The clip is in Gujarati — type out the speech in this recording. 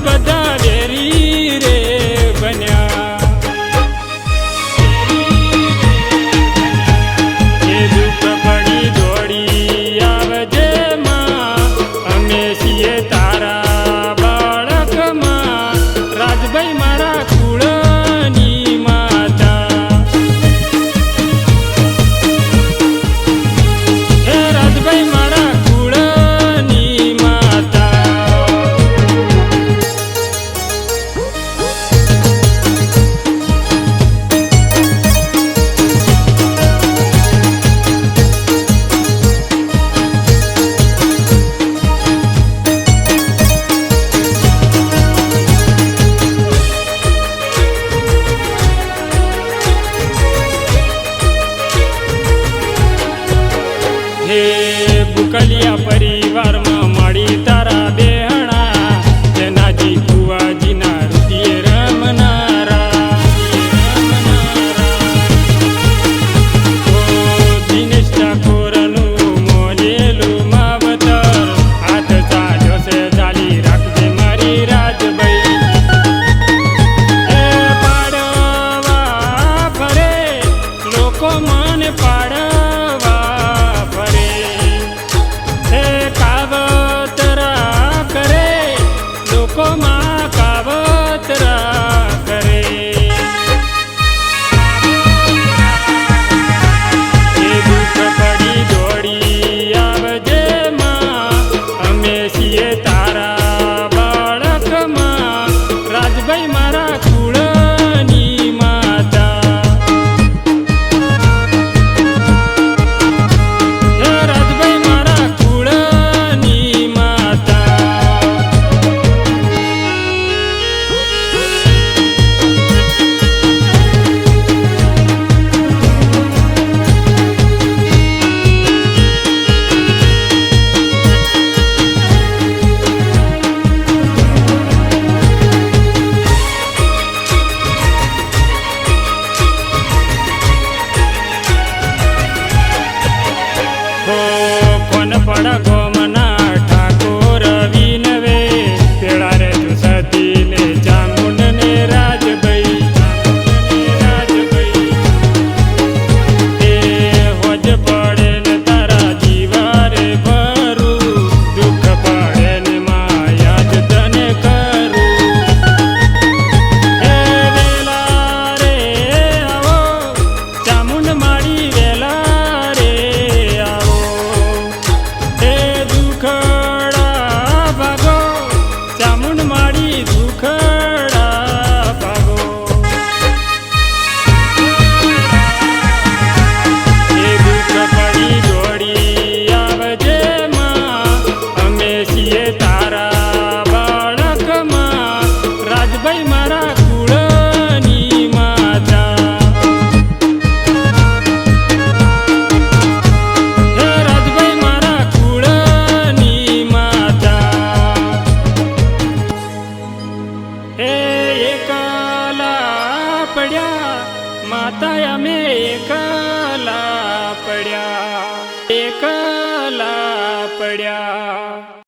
abada. હે બુકલિયા પરિવારમાં મળી તારા બેહણા તેનાથી કુવાજીના રૂપિયે રમનારા. દિનેશ મોજેલું માવતર, હાથ ચાલ્યો છે, ચાલી રાખજે મારી રાજભાઈ. પાડવા ફરે, લોકો મને પાડ. પડ્યા માતા અમે એકલા પડ્યા એકલા પડ્યા.